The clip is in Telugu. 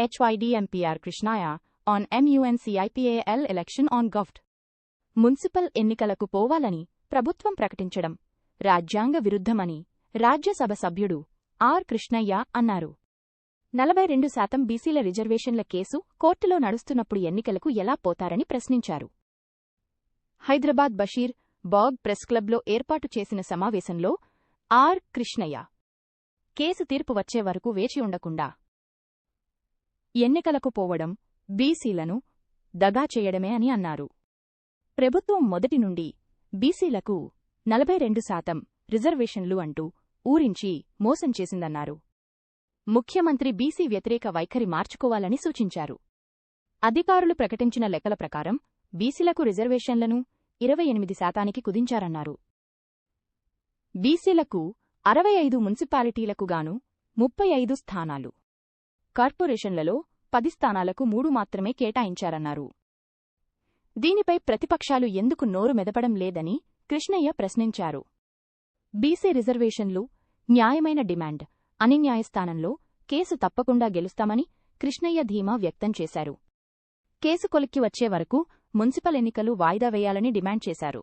హెచ్వైడిఎంపీఆర్ కృష్ణాయ on MUNCIPAL election on govt. Municipal ఎన్నికలకు పోవాలని ప్రభుత్వం ప్రకటించడం రాజ్యాంగ విరుద్ధమని రాజ్యసభ సభ్యుడు ఆర్ కృష్ణయ్య అన్నారు నలభై రెండు శాతం బీసీల రిజర్వేషన్ల కేసు కోర్టులో నడుస్తున్నప్పుడు ఎన్నికలకు ఎలా పోతారని ప్రశ్నించారు హైదరాబాద్ బషీర్ బాగ్ ప్రెస్ క్లబ్లో ఏర్పాటు చేసిన సమావేశంలో ఆర్ కృష్ణయ్య కేసు తీర్పు వచ్చే వరకు వేచి ఉండకుండా ఎన్నికలకు పోవడం బీసీలను దగా చేయడమే అని అన్నారు. ప్రభుత్వం మొదటి నుండి బీసీలకు నలభై రెండు శాతం రిజర్వేషన్లు అంటూ ఊరించి మోసం చేసిందన్నారు. ముఖ్యమంత్రి బీసీ వ్యతిరేక వైఖరి మార్చుకోవాలని సూచించారు. అధికారులు ప్రకటించిన లెక్కల ప్రకారం బీసీలకు రిజర్వేషన్లను ఇరవై ఎనిమిది శాతానికి కుదించారన్నారు. బీసీలకు అరవై ఐదు మున్సిపాలిటీలకు గాను ముప్పై ఐదు స్థానాలు. కార్పొరేషన్లలో పది స్థానాలకు మూడు మాత్రమే కేటాయించారన్నారు. దీనిపై ప్రతిపక్షాలు ఎందుకు నోరు మెదపడం లేదని కృష్ణయ్య ప్రశ్నించారు. బీసీ రిజర్వేషన్లు న్యాయమైన డిమాండ్ అని న్యాయస్థానంలో కేసు తప్పకుండా గెలుస్తామని కృష్ణయ్య ధీమా వ్యక్తం చేశారు. కేసు కొలిక్కి వచ్చే వరకు మున్సిపల్ ఎన్నికలు వాయిదా వేయాలని డిమాండ్ చేశారు.